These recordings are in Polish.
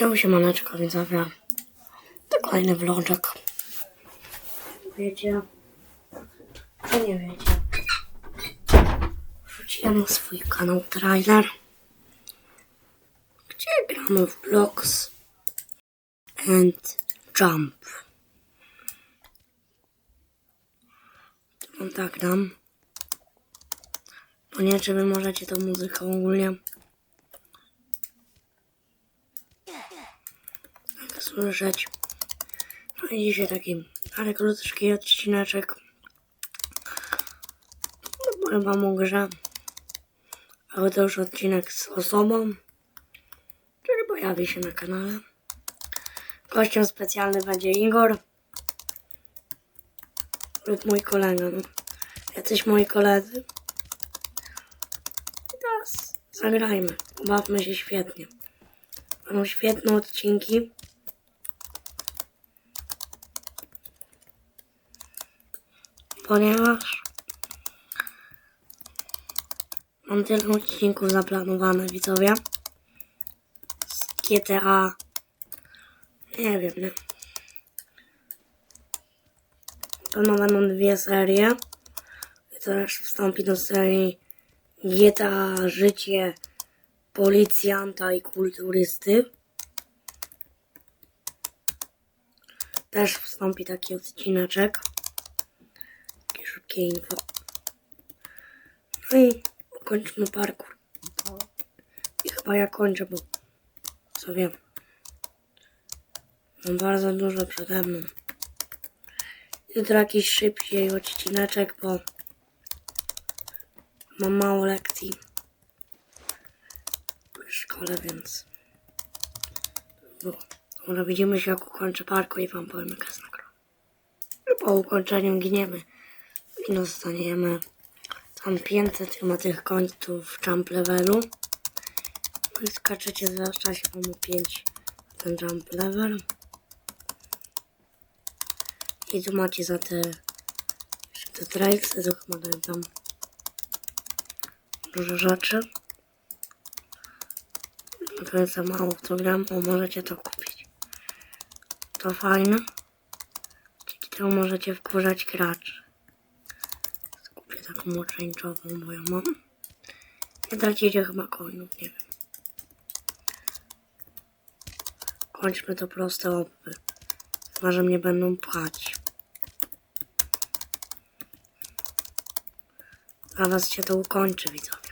Ja siemaneczko widzowie. To kolejny vloczek. Wiecie? Co nie wiecie? Wrzuciłem na swój kanał trailer. Gdzie gramy w Blocks and Jump. To tak dam. Bo nie czy wy możecie tą muzykę ogólnie. Słyszeć. No i dzisiaj taki ale krótki odcineczek. No, powiem wam o grze. Ale to już odcinek z osobą, który pojawi się na kanale. Gościem specjalny będzie Igor. Lub mój kolega. No. Jacyś moi koledzy. I teraz zagrajmy. Pobawmy się świetnie. Będą świetne odcinki. Ponieważ mam tyle odcinków zaplanowane, widzowie. Z GTA. Nie wiem, nie. Pewno będą dwie serie. Teraz wstąpi do serii GTA Życie policjanta i kulturysty. Też wstąpi taki odcineczek. Szybkie info. No i ukończmy parkour. I chyba ja kończę, bo co wiem. Mam bardzo dużo przede mną. Jutro jakiś szybciej odcineczek, bo mam mało lekcji w szkole, więc może widzimy się jak ukończę parku i wam powiem jaka jest nagroda. Po ukończeniu giniemy dostaniemy tam 500 chyba tych końców w jump levelu. No i skaczecie zwłaszcza się wam 5 ten jump level. I tu macie za te jeszcze te trailsy, to chyba dają tam dużo rzeczy. To jest za mało w to gram, bo możecie to kupić. To fajne. Dzięki temu możecie wkurzać graczy. Taką moczeńczową, bo ja mam. Nie tracicie chyba coinów, nie wiem. Kończmy to proste opy. Chyba, że mnie będą pchać. A was się to ukończy, widzowie.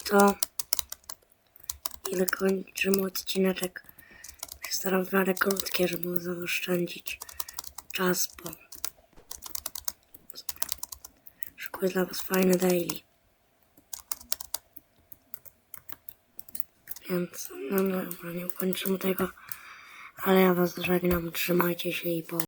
I to... Ile kończymy odcineczek. Staram miarę krótkie, żeby zaoszczędzić czas, bo... Szykuję dla was fajne daily. Więc, no, no, nie ukończymy tego. Ale ja was żegnam, trzymajcie się i po...